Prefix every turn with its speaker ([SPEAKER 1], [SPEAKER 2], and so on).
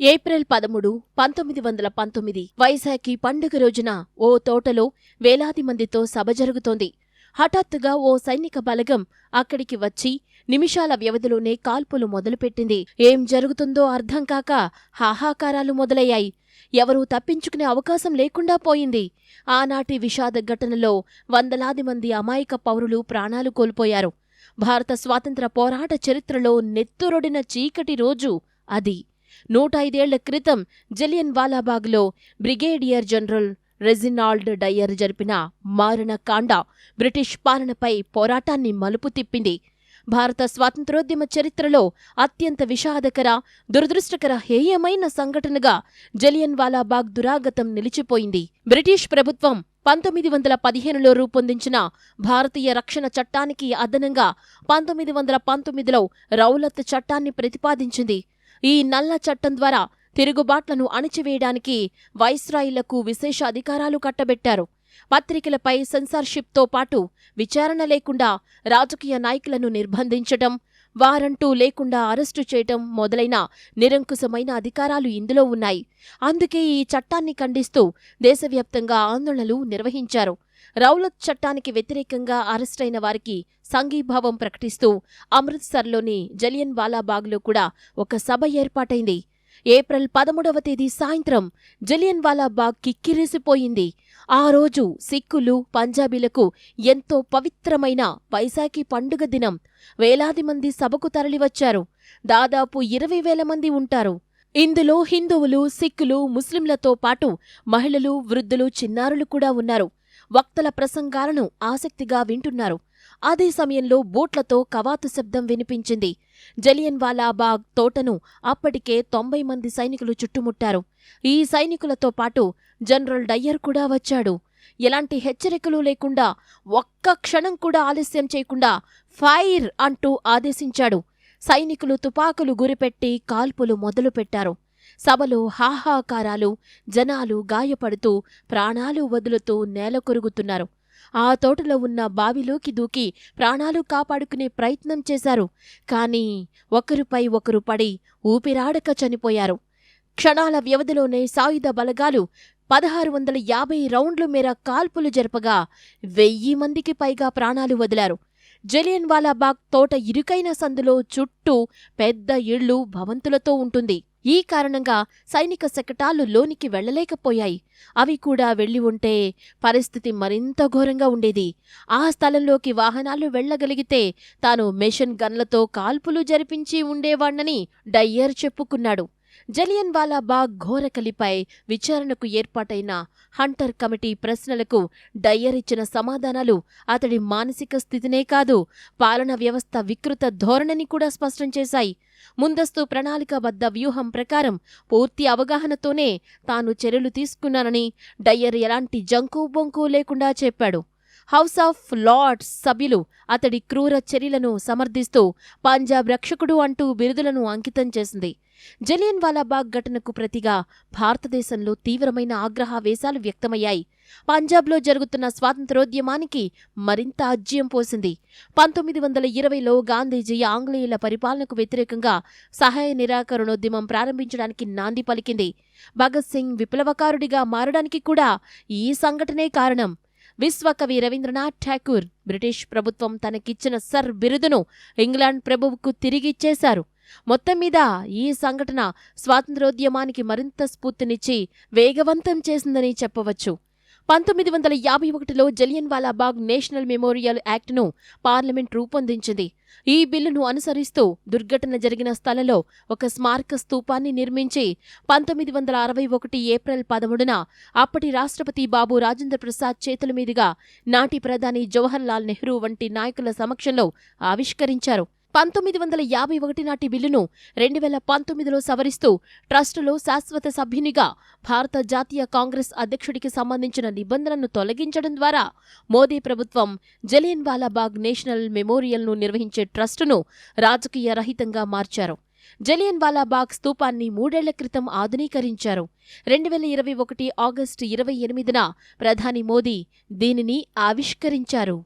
[SPEAKER 1] April పదమూడు పంతొమ్మిది వందల పంతొమ్మిది వైశాఖి పండుగ రోజున ఓ తోటలో వేలాది మందితో సభ జరుగుతోంది. హఠాత్తుగా ఓ సైనిక బలగం అక్కడికి వచ్చి నిమిషాల వ్యవధిలోనే కాల్పులు మొదలుపెట్టింది. ఏం జరుగుతుందో అర్థం కాక హాహాకారాలు మొదలయ్యాయి. ఎవరూ తప్పించుకునే అవకాశం లేకుండా పోయింది. ఆనాటి విషాద ఘటనలో వందలాది మంది అమాయక పౌరులు ప్రాణాలు కోల్పోయారు. భారత స్వాతంత్ర పోరాట చరిత్రలో నెత్తురొడిన చీకటి రోజు అది. నూట ఐదేళ్ళ క్రితం జలియన్ వాలాబాగ్లో బ్రిగేడియర్ జనరల్ రెజినాల్డ్ డయ్యర్ జరిపిన మారణ కాండ బ్రిటిష్ పాలనపై పోరాటాన్ని మలుపు తిప్పింది. భారత స్వాతంత్రోద్యమ చరిత్రలో అత్యంత విషాదకర దురదృష్టకర హేయమైన సంఘటనగా జలియన్ వాలాబాగ్ దురాగతం నిలిచిపోయింది. బ్రిటిష్ ప్రభుత్వం పంతొమ్మిది వందల పదిహేనులో రూపొందించిన భారతీయ రక్షణ చట్టానికి అదనంగా పంతొమ్మిది వందల పంతొమ్మిదిలో రౌలత్ చట్టాన్ని ప్రతిపాదించింది. ఈ నల్ల చట్టం ద్వారా తిరుగుబాట్లను అణిచివేయడానికి వైస్రాయిలకు విశేష అధికారాలు కట్టబెట్టారు. పత్రికలపై సెన్సార్షిప్తో పాటు విచారణ లేకుండా రాజకీయ నాయకులను నిర్బంధించటం వారంటూ లేకుండా అరెస్టు చేయటం మొదలైన నిరంకుశమైన అధికారాలు ఇందులో ఉన్నాయి. అందుకే ఈ చట్టాన్ని ఖండిస్తూ దేశవ్యాప్తంగా ఆందోళనలు నిర్వహించారు. రౌలత్ చట్టానికి వ్యతిరేకంగా అరెస్టైన వారికి సంఘీభావం ప్రకటిస్తూ అమృత్సర్లోని జలియన్ వాలాబాగ్లో కూడా ఒక సభ ఏర్పాటైంది. ఏప్రిల్ పదమూడవ తేదీ సాయంత్రం జలియన్ వాలాబాగ్ కిక్కిరిసిపోయింది. ఆ రోజు సిక్కులు పంజాబీలకు ఎంతో పవిత్రమైన వైశాఖి పండుగ దినం. వేలాది మంది సభకు తరలివచ్చారు. దాదాపు ఇరవై వేల మంది ఉంటారు. ఇందులో హిందువులు సిక్కులు ముస్లింలతో పాటు మహిళలు వృద్ధులు చిన్నారులు కూడా ఉన్నారు. వక్తల ప్రసంగాలను ఆసక్తిగా వింటున్నారు. అదే సమయంలో బోట్లతో కవాతు శబ్దం వినిపించింది. జలియన్వాలాబాగ్ తోటను అప్పటికే తొంభై మంది సైనికులు చుట్టుముట్టారు. ఈ సైనికులతో పాటు జనరల్ డయ్యర్ కూడా వచ్చాడు. ఎలాంటి హెచ్చరికలు లేకుండా ఒక్క క్షణం కూడా ఆలస్యం చేయకుండా ఫైర్ అంటూ ఆదేశించాడు. సైనికులు తుపాకులు గురిపెట్టి కాల్పులు మొదలుపెట్టారు. సభలో హాహాకారాలు జనాలు గాయపడుతూ ప్రాణాలు వదులుతూ నేలకొరుగుతున్నారు. ఆ తోటలో ఉన్న బావిలోకి దూకి ప్రాణాలు కాపాడుకునే ప్రయత్నం చేశారు. కానీ ఒకరిపై ఒకరు పడి ఊపిరాడక చనిపోయారు. క్షణాల వ్యవధిలోనే సాయుధ బలగాలు పదహారు వందల యాభై రౌండ్ల మేర కాల్పులు జరపగా వెయ్యి మందికి పైగా ప్రాణాలు వదిలారు. జలియన్ వాలాబాగ్ తోట ఇరుకైన సందులో చుట్టూ పెద్ద ఇళ్ళు భవంతులతో ఉంటుంది. ఈ కారణంగా సైనిక శకటాలు లోనికి వెళ్ళలేకపోయాయి అవి కూడా వెళ్ళి ఉంటే పరిస్థితి మరింత ఘోరంగా ఉండేది. ఆ స్థలంలోకి వాహనాలు వెళ్ళగలిగితే తాను మెషిన్ గన్లతో కాల్పులు జరిపించి ఉండేవాణ్ణని డయ్యర్ చెప్పుకున్నాడు. జలియన్ వాలాబాగ్ ఘోరకలిపై విచారణకు ఏర్పాటైన హంటర్ కమిటీ ప్రశ్నలకు డయ్యర్ ఇచ్చిన సమాధానాలు అతడి మానసిక స్థితినే కాదు పాలన వ్యవస్థ వికృత ధోరణిని కూడా స్పష్టం చేశాయి. ముందస్తు ప్రణాళికాబద్ధ వ్యూహం ప్రకారం పూర్తి అవగాహనతోనే తాను చర్యలు తీసుకున్నానని డయ్యర్ ఎలాంటి జంకు బొంకు లేకుండా చెప్పాడు. హౌస్ ఆఫ్ లార్డ్స్ సభ్యులు అతడి క్రూర చర్యలను సమర్థిస్తూ పంజాబ్ రక్షకుడు అంటూ బిరుదులను అంకితం చేసింది. జలియన్ వాలాబాగ్ ఘటనకు ప్రతిగా భారతదేశంలో తీవ్రమైన ఆగ్రహావేశాలు వ్యక్తమయ్యాయి. పంజాబ్లో జరుగుతున్న స్వాతంత్రోద్యమానికి మరింత అజ్యం పోసింది. పంతొమ్మిది వందల ఇరవైలో గాంధీజీ ఆంగ్లేయుల పరిపాలనకు వ్యతిరేకంగా సహాయ నిరాకరణోద్యమం ప్రారంభించడానికి నాంది పలికింది. భగత్ సింగ్ విప్లవకారుడిగా మారడానికి కూడా ఈ సంఘటనే కారణం. విశ్వకవి రవీంద్రనాథ్ ఠాకూర్ బ్రిటిష్ ప్రభుత్వం తనకిచ్చిన సర్ బిరుదును ఇంగ్లాండ్ ప్రభువుకు తిరిగిచ్చేశారు మొత్తం మీద ఈ సంఘటన స్వాతంత్రోద్యమానికి మరింత స్ఫూర్తినిచ్చి వేగవంతం చేసిందని చెప్పవచ్చు. పంతొమ్మిది వందల యాభై ఒకటిలో జలియన్వాలా బాగ్ నేషనల్ మెమోరియల్ యాక్ట్ను పార్లమెంట్ రూపొందించింది. ఈ బిల్లును అనుసరిస్తూ దుర్ఘటన జరిగిన స్థలంలో ఒక స్మారక స్తూపాన్ని నిర్మించి పంతొమ్మిది వందల అరవై ఒకటి ఏప్రిల్ పదమూడున అప్పటి రాష్ట్రపతి బాబు రాజేంద్ర ప్రసాద్ చేతుల మీదుగా నాటి ప్రధాని జవహర్ లాల్ నెహ్రూ వంటి నాయకుల సమక్షంలో ఆవిష్కరించారు. పంతొమ్మిది వందల యాభై ఒకటి నాటి బిల్లును రెండు వేల పంతొమ్మిదిలో సవరిస్తూ ట్రస్టులో శాశ్వత సభ్యునిగా భారత జాతీయ కాంగ్రెస్ అధ్యక్షుడికి సంబంధించిన నిబంధనను తొలగించడం ద్వారా మోదీ ప్రభుత్వం జలియన్ వాలాబాగ్ నేషనల్ మెమోరియల్ను నిర్వహించే ట్రస్టును రాజకీయ రహితంగా మార్చారు. జలియన్ వాలాబాగ్ స్తూపాన్ని మూడేళ్ళ క్రితం ఆధునీకరించారు. రెండు వేల ఇరవై ఒకటి ఆగస్టు ఇరవై ఎనిమిదిన ప్రధాని మోదీ దీనిని ఆవిష్కరించారు.